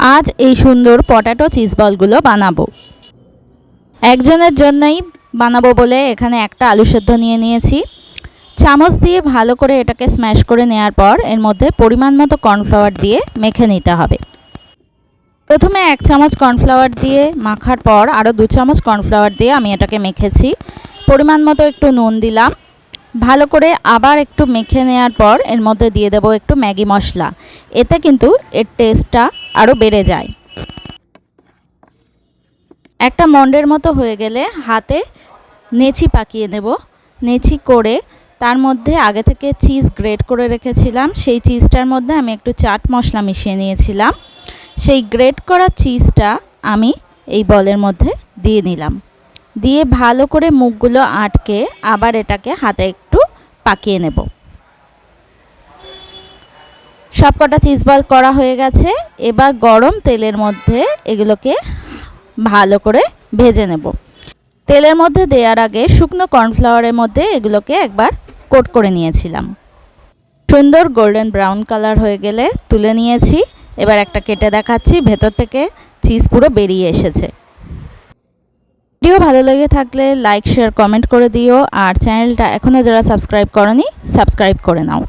আজ এই সুন্দর পটাটো চিজ বলগুলো বানাবো। একজনের জন্যই বানাবো বলে এখানে একটা আলু সেদ্ধ নিয়ে নিয়েছি। চামচ দিয়ে ভালো করে এটাকে স্ম্যাশ করে নেওয়ার পর এর মধ্যে পরিমাণ মতো কর্নফ্লাওয়ার দিয়ে মেখে নিতে হবে। প্রথমে এক চামচ কর্নফ্লাওয়ার দিয়ে মাখার পর আরও দু চামচ কর্নফ্লাওয়ার দিয়ে আমি এটাকে মেখেছি। পরিমাণ মতো একটু নুন দিলাম। ভালো করে আবার একটু মেখে নেওয়ার পর এর মধ্যে দিয়ে দেবো একটু ম্যাগি মশলা। এতে কিন্তু এর টেস্টটা আরও বেড়ে যায়। একটা মন্ডের মতো হয়ে গেলে হাতে নেচি পাকিয়ে নেব। নেচি করে তার মধ্যে আগে থেকে চিজ গ্রেট করে রেখেছিলাম। সেই চিজটার মধ্যে আমি একটু চাট মশলা মিশিয়ে নিয়েছিলাম। সেই গ্রেট করা চিজটা আমি এই বলের মধ্যে দিয়ে নিলাম। দিয়ে ভালো করে মুখগুলো আটকে আবার এটাকে হাতে একটু পাকিয়ে নেব। সবকটা চিজ বল করা হয়ে গেছে। এবার গরম তেলের মধ্যে এগুলোকে ভালো করে ভেজে নেব। তেলের মধ্যে দেওয়ার আগে শুকনো কর্নফ্লাওয়ারের মধ্যে এগুলোকে একবার কোট করে নিয়েছিলাম। সুন্দর গোল্ডেন ব্রাউন কালার হয়ে গেলে তুলে নিয়েছি। এবার একটা কেটে দেখাচ্ছি, ভেতর থেকে চিজ পুরো বেরিয়ে এসেছে। ভিডিও ভালো লেগে থাকলে লাইক, শেয়ার, কমেন্ট করে দিও। আর চ্যানেলটা এখনও যারা সাবস্ক্রাইব করনি, সাবস্ক্রাইব করে নাও।